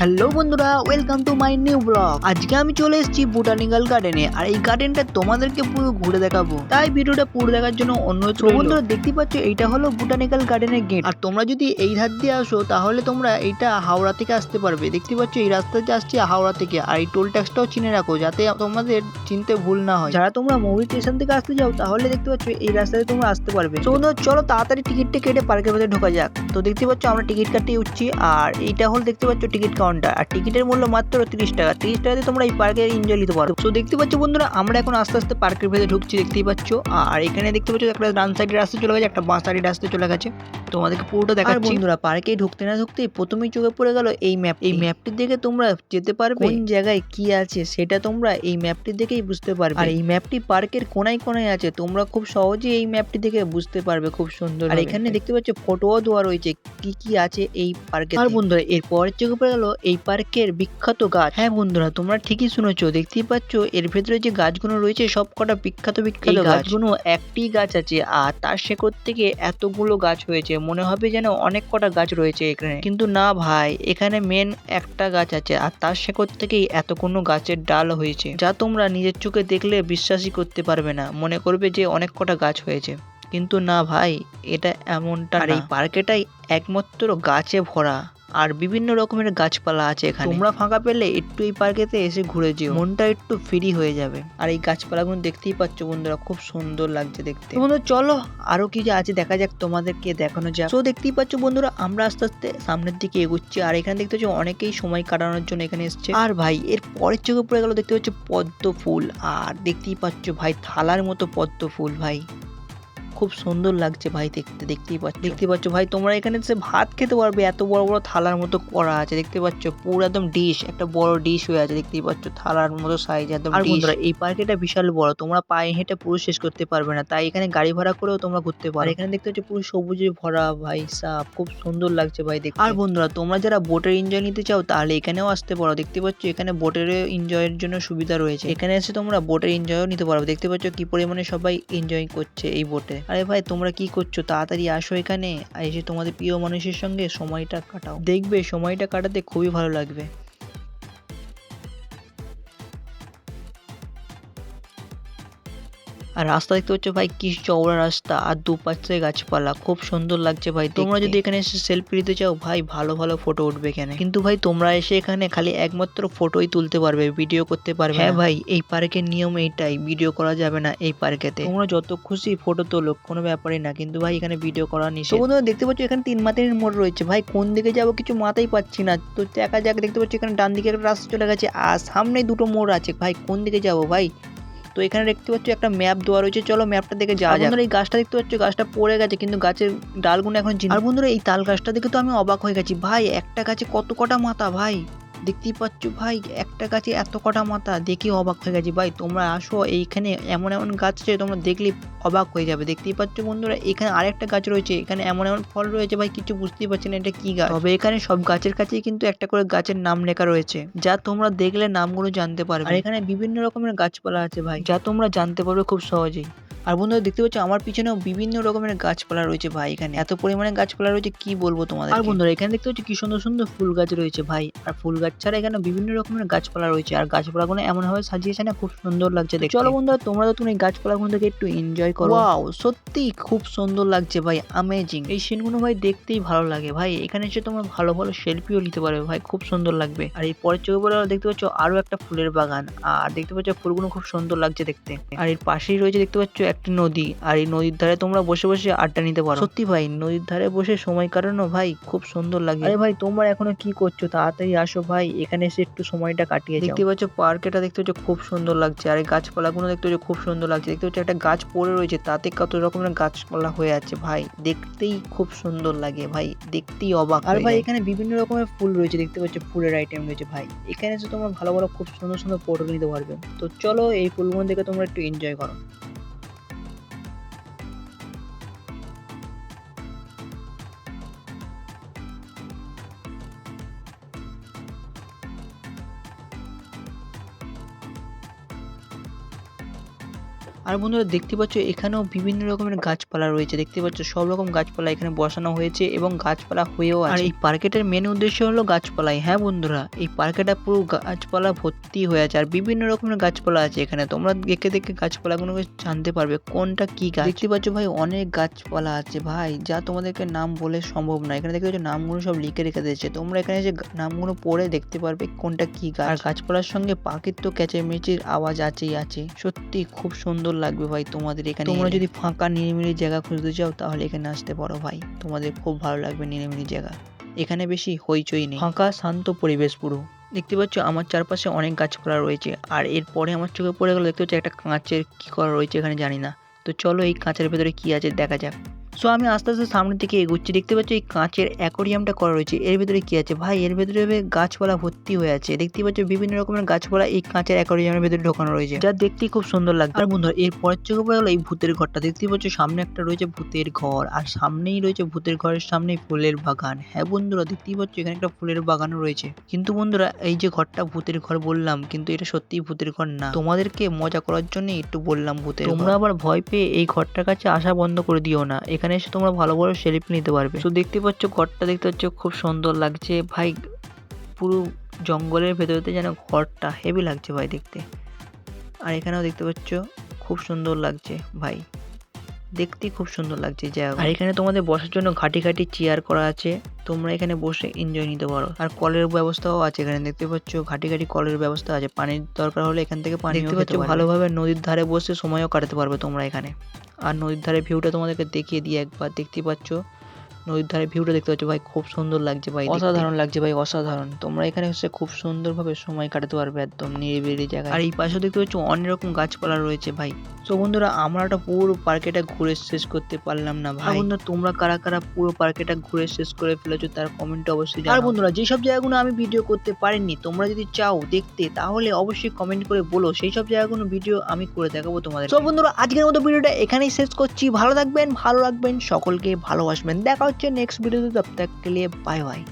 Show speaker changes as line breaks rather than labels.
Hello বন্ধুরা welcome to my new blog আজকে আমি চলে এসেছি বোটানিক্যাল গার্ডেনে আর এই গার্ডেনটা তোমাদেরকে পুরো ঘুরে দেখাবো। তাই ভিডিওটা পুরো দেখার জন্য অনুরোধ রইল। বন্ধুরা দেখতে পাচ্ছ এইটা হলো বোটানিক্যাল গার্ডেনের গেট আর তোমরা যদি এই ধার দিয়ে আসো তাহলে তোমরা এইটা হাওড়া থেকে আসতে পারবে। দেখতে পাচ্ছ এই রাস্তাতে আসছে হাওড়া থেকে। আর এই টোল ট্যাক্সটাও চিনে রাখো যাতে তোমাদের চিনতে ভুল না হয়। যারা তোমরা মুভি স্টেশন থেকে আসতে যাও তাহলে দেখতে পাচ্ছ এই রাস্তাতে তোমরা আসতে পারবে। তো বন্ধুরা চলো তাড়াতাড়ি টিকিটটা কেটে পার্কের ভেতরে ঢোকা যাক। তো দেখতে পাচ্ছ আমরা টিকিট কাটতে উঠছি আর এইটা হল দেখতে পাচ্ছ টিকিট কাউন্টার আর টিকিটের মূল্য মাত্র তিরিশ টাকা। তিরিশ টাকাতে তোমরা এই পার্কে এনজয় নিতে পারো। তো দেখতে পাচ্ছ বন্ধুরা আমরা এখন আস্তে আস্তে পার্কের ভেতরে ঢুকছি দেখতেই পাচ্ছ। আর এখানে দেখতে পাচ্ছ একটা ডান সাইডের রাস্তা চলে গেছে একটা বাঁ সাইডের রাস্তা চলে গেছে। তোমাদেরকে পুরোটা দেখা বন্ধুরা পার্কে ঢুকতে না ঢুকতেই প্রথমেই চোখে পড়ে গেল এই ম্যাপ এই ম্যাপটি দেখে তোমরা যেতে পারবে কোন জায়গায় কি আছে সেটা তোমরা এই ম্যাপটি দেখেই বুঝতে পারবে। আর এই ম্যাপটি পার্কের কোনায় কোনায় আছে তোমরা খুব সহজেই এই ম্যাপটি দেখে বুঝতে পারবে খুব সুন্দর আর এখানে দেখতে পাচ্ছ ফটোও দেওয়া রয়েছে কি কি আছে এই পার্কে আর বন্ধুরা এর পরের চোখে পড়ে গেল এই পার্কের বিখ্যাত গাছ। হ্যাঁ বন্ধুরা তোমরা ঠিকই শুনেছো দেখতেই পাচ্ছ এর ভেতরে যে গাছগুলো রয়েছে সব কটা বিখ্যাত বিখ্যাত গাছগুলো একটি গাছ আছে আর তার শেকড় থেকে এতগুলো গাছ হয়েছে মনে হবে যেন অনেক কটা গাছ রয়েছে এখানে। কিন্তু না ভাই এখানে মেন একটা গাছ আছে আর তার শেকড় থেকেই এতগুলো গাছের ডাল হয়েছে যা তোমরা নিজের চোখে দেখলে বিশ্বাসই করতে পারবে না মনে করবে যে অনেক কটা গাছ হয়েছে। কিন্তু না ভাই এটা এমনটা আর এই পার্কেটাই একমাত্র গাছে ভরা। আর বিভিন্ন রকমের গাছপালা আছে এখানে। তোমরা ফাঁকা পেলে একটু এই পার্কেতে এসে ঘুরে যেও। মনটা একটু ফ্রি হয়ে যাবে। আর এই গাছপালাগুলো দেখতেই পাচ্ছ বন্ধুরা খুব সুন্দর লাগছে দেখতে। বন্ধু চলো আরও কি যে আছে দেখা যাক তোমাদেরকে দেখানো যাক। তো দেখতেই পাচ্ছ বন্ধুরা আমরা আস্তে আস্তে সামনের দিকে এগোচ্ছি। আর এখানে দেখতে পাচ্ছ অনেকেই সময় কাটানোর জন্য এখানে এসছে। আর ভাই এর পরের চোখে পড়ে গেল দেখতে পাচ্ছ পদ্ম ফুল। আর দেখতেই পাচ্ছ ভাই থালার মতো পদ্ম ফুল ভাই। খুব সুন্দর লাগছে ভাই দেখতে দেখতেই পাচ্ছ। দেখতে পাচ্ছ ভাই তোমরা এখানে এসে ভাত খেতে পারবে এত বড় বড় থালার মতো করা আছে দেখতে পাচ্ছ? পুরো একদম ডিশ একটা বড় ডিশ হয়ে আছে দেখতেই পাচ্ছ? থালার মতো সাইজ একদম আর বন্ধুরা এই পার্কটা বিশাল বড় তোমরা পায়ে হেঁটে পুরো শেষ করতে পারবে না তাই এখানে গাড়ি ভাড়া করেও তোমরা ঘুরতে পারো। এখানে দেখতে পাচ্ছ পুরো সবুজে ভরা ভাই সাপ খুব সুন্দর লাগছে ভাই দেখতে। আর বন্ধুরা তোমরা যারা বোটের এনজয় নিতে চাও তাহলে এখানেও আসতে পারো দেখতে পাচ্ছ এখানে বোটের এনজয়ের জন্য সুবিধা রয়েছে। এখানে এসে তোমরা বোটের এনজয়ও নিতে পারবে দেখতে পাচ্ছ কি পরিমাণে সবাই এনজয় করছে এই বোটে আরে ভাই, তোমরা কি করছ? তাড়াতাড়ি আসো এখানে। এসে তোমাদের প্রিয় মানুষের সঙ্গে সময়টা কাটাও। দেখবে, সময়টা কাটাতে খুবই ভালো লাগবে। আর রাস্তা দেখতে পাচ্ছ ভাই কি চওড়া রাস্তা আর দুপাশে গাছপালা খুব সুন্দর লাগছে ভাই তোমরা যদি এখানে এসে সেলফি নিতে চাও ভাই ভালো ভালো ফটো উঠবে এখানে। কিন্তু ভাই তোমরা এসে এখানে খালি একমাত্র ফটোই তুলতে পারবে ভিডিও করতে পারবে হ্যাঁ ভাই এই পার্কের নিয়ম এইটাই ভিডিও করা যাবে না এই পার্কেতে তোমরা যত খুশি ফটো তোলো কোনো ব্যাপারই না কিন্তু ভাই এখানে ভিডিও করা নিষেধ। তো বন্ধুরা দেখতে পাচ্ছ এখানে তিন মাথার মোড় রয়েছে। ভাই কোন দিকে যাব কিছু মাথাই পাচ্ছি না। তো দেখা যাক দেখতে পাচ্ছি এখানে ডান দিকে একটা রাস্তা চলে গেছে আর সামনে দুটো মোড় আছে। ভাই কোন দিকে যাব ভাই? তো এখানে দেখতে পাচ্ছ একটা ম্যাপ দেওয়া রয়েছে। চলো ম্যাপটা দেখে যাওয়া যাক। বন্ধুরা এই গাছটা দেখতে পাচ্ছ গাছটা পড়ে গেছে কিন্তু গাছের ডালগুলো এখন আর বন্ধুরা এই তাল গাছটা দেখে তো আমি অবাক হয়ে গেছি। ভাই একটা গাছে কত কটা মাথা ভাই? দেখতেই পাচ্ছ ভাই, একটা গাছে এত কটা মাথা, দেখে অবাক হয়ে গেছি। ভাই, তোমরা আসো, এইখানে এমন এমন গাছ আছে, তোমরা দেখলে অবাক হয়ে যাবে। দেখতেই পাচ্ছ বন্ধুরা, এখানে আরেকটা গাছ রয়েছে, এখানে এমন এমন ফল রয়েছে, ভাই, কিছু বুঝতেই পারছি না এটা কি গাছ। তবে এখানে সব গাছের কাছেই কিন্তু একটা করে গাছের নাম লেখা রয়েছে, যা তোমরা দেখলে নামগুলো জানতে পারবে। আর এখানে বিভিন্ন রকমের গাছপালা আছে, ভাই, যা তোমরা জানতে পারবে খুব সহজেই। আর বন্ধুরা দেখতে পাচ্ছ আমার পিছনেও বিভিন্ন রকমের গাছপালা রয়েছে ভাই এখানে। এত পরিমাণে গাছপালা রয়েছে কি বলব তোমাদের আর বন্ধুরা এখানে দেখতে পাচ্ছ কি সুন্দর সুন্দর ফুল গাছ রয়েছে ভাই। আর ফুল গাছ ছাড়া এখানে বিভিন্ন রকমের গাছপালা রয়েছে। আর গাছপালাগুলো এমন ভাবে সাজিয়েছে না খুব সুন্দর লাগছে দেখতে। চলো বন্ধুরা তোমরা তো তুমি এই গাছপালাগুলো থেকে একটু এনজয় করো। ওয়াও সত্যি খুব সুন্দর লাগছে ভাই আমেজিং এই সিনগুলো ভাই দেখতেই ভালো লাগে ভাই। এখানে এসে তোমরা ভালো ভালো সেলফিও নিতে পারবে ভাই খুব সুন্দর লাগবে। আর এই পরের চোখে পরে দেখতে পাচ্ছ আরও একটা ফুলের বাগান। আর দেখতে পাচ্ছ ফুলগুলো খুব সুন্দর লাগছে দেখতে। আর এর পাশেই রয়েছে দেখতে পাচ্ছ একটি নদী আর এই নদীর ধারে তোমরা বসে বসে আড্ডা নিতে পারো। সত্যি ভাই নদীর ধারে বসে সময় কাটানো ভাই খুব সুন্দর লাগে। আরে ভাই তোমরা এখনও কি করছ? তাড়াতাড়ি আসো ভাই এখানে এসে একটু সময়টা কাটিয়ে দেখতে পাচ্ছ পার্কটা দেখতে পাচ্ছ খুব সুন্দর লাগছে আর এই গাছপালাগুলো দেখতে পাচ্ছ খুব সুন্দর লাগছে। দেখতে পাচ্ছ একটা গাছ পড়ে রয়েছে তাতে কত রকমের গাছপালা হয়ে আছে ভাই। দেখতেই খুব সুন্দর লাগে ভাই দেখতেই অবাক আর ভাই এখানে বিভিন্ন রকমের ফুল রয়েছে দেখতে পাচ্ছ ফুলের আইটেম রয়েছে ভাই। এখানে এসে তোমরা ভালো ভালো খুব সুন্দর সুন্দর ফটো নিতে পারবে। তো চলো এই ফুলগুলো দেখে তোমরা একটু এনজয় করো। আর বন্ধুরা দেখতে পাচ্ছ এখানেও বিভিন্ন রকমের গাছপালা রয়েছে। দেখতে পাচ্ছ সব রকম গাছপালা এখানে বসানো হয়েছে এবং গাছপালা হয়েও আর এই পার্কেটের মেন উদ্দেশ্য হলো গাছপালাই হ্যাঁ বন্ধুরা? এই পার্কেটা পুরো গাছপালা ভর্তি হয়ে আছে আর বিভিন্ন রকমের গাছপালা আছে এখানে। তোমরা দেখে দেখে গাছপালাগুলোকে জানতে পারবে কোনটা কি গাছ। দেখতে পাচ্ছ ভাই অনেক গাছপালা আছে ভাই যা তোমাদেরকে নাম বলে সম্ভব না এখানে দেখতে পাচ্ছ নামগুলো সব লিখে রেখে দিয়েছে। তোমরা এখানে যে নামগুলো পড়ে দেখতে পারবে কোনটা কি গাছ। আর গাছপালার সঙ্গে পাখির তো ক্যাচে মেচির আওয়াজ আছেই আছে। সত্যি খুব সুন্দর লাগবে ভাই তোমাদের এখানে তোমরা যদি ফাঁকা নিরিমিলি জায়গা খুঁজতে চাও তাহলে এখানে আসতে পারো ভাই। তোমাদের খুব ভালো লাগবে নিরিমিলি জায়গা। এখানে বেশি হইচই নেই। ফাঁকা শান্ত পরিবেশ পুরো। দেখতে পাচ্ছ আমার চারপাশে অনেক গাছপালা রয়েছে। আর এরপরে আমার চোখে পড়ে গেলো দেখতে পাচ্ছি একটা কাঁচের কি করা রয়েছে এখানে জানি না। তো চলো এই কাঁচের ভেতরে কি আছে দেখা যাক। সো আমি আস্তে আস্তে সামনের দিকে এগোচ্ছি। দেখতে পাচ্ছ এই কাঁচের অ্যাকোরিয়ামটা করা রয়েছে। এর ভেতরে কি আছে? ভাই এর ভেতরে গাছপালা ভর্তি হয়ে আছে। দেখতে পাচ্ছ বিভিন্ন রকমের গাছপালা এই কাঁচের অ্যাকোরিয়ামের ভেতরে ঢোকানো রয়েছে। যা দেখতে খুব সুন্দর লাগছে। আর বন্ধুরা এর পরের চোখে পড়ে গেলো এই ভূতের ঘরটা। দেখতে পাচ্ছ সামনে একটা রয়েছে ভূতের ঘর। আর সামনেই রয়েছে ভূতের ঘরের সামনেই ফুলের বাগান। হ্যাঁ বন্ধুরা দেখতেই পাচ্ছ এখানে একটা ফুলের বাগানও রয়েছে। কিন্তু বন্ধুরা এই যে ঘরটা ভূতের ঘর বললাম কিন্তু এটা সত্যিই ভূতের ঘর না। তোমাদেরকে মজা করার জন্য একটু বললাম ভূতের তোমরা আবার ভয় পেয়ে এই ঘরটার কাছে আসা বন্ধ করে দিও না। এখানে এসে তোমরা ভালো ভালো সেলফি নিতে পারবে। তো দেখতে পাচ্ছ, ঘরটা দেখতে পাচ্ছ খুব সুন্দর লাগছে। ভাই, পুরো জঙ্গলের ভেতরেতে যেন ঘরটা হেভি লাগছে ভাই দেখতে। আর এখানেও দেখতে পাচ্ছ, খুব সুন্দর লাগছে ভাই। দেখতে খুব সুন্দর লাগছে জায়গা আর এখানে তোমাদের বসার জন্য ঘাটি ঘাটি চেয়ার করা আছে। তোমরা এখানে বসে এনজয় নিতে পারো। আর কলের ব্যবস্থাও আছে এখানে দেখতে পাচ্ছ? ঘাটি ঘাটি কলের ব্যবস্থা আছে। পানির দরকার হলে এখান থেকে পানি দেখতে পাচ্ছ? ভালোভাবে নদীর ধারে বসে সময়ও কাটাতে পারবে তোমরা এখানে। আর নদীর ধারে ভিউটা তোমাদেরকে দেখিয়ে দিই একবার। দেখতে পাচ্ছ? নদীর ধারে ভিউটা দেখতে পাচ্ছ ভাই খুব সুন্দর লাগছে ভাই অসাধারণ লাগছে ভাই অসাধারণ। তোমরা এখানে এসে খুব সুন্দরভাবে সময় কাটাতে পারবে একদম নিরিবিলি জায়গায়। আর এই পাশে দেখতে পাচ্ছ অনেক রকম গাছপালা রয়েছে ভাই। তো বন্ধুরা আমরা একটা পুরো পার্কেটা ঘুরে শেষ করতে পারলাম না ভাই। বন্ধুরা তোমরা কারা কারা পুরো পার্কেটা ঘুরে শেষ করে ফেলেছো তার কমেন্টে অবশ্যই আর বন্ধুরা যেসব জায়গাগুলো আমি ভিডিও করতে পারিনি তোমরা যদি চাও দেখতে তাহলে অবশ্যই কমেন্ট করে বলো। সেই সব জায়গাগুলো ভিডিও আমি করে দেখাবো তোমাদের তো বন্ধুরা আজকের মতো ভিডিওটা এখানেই শেষ করছি। ভালো থাকবেন ভালো রাখবেন সকলকে ভালোবাসবেন। দেখা वॉच योर नेक्स्ट वीडियो तो तब तक के लिए बाय बाय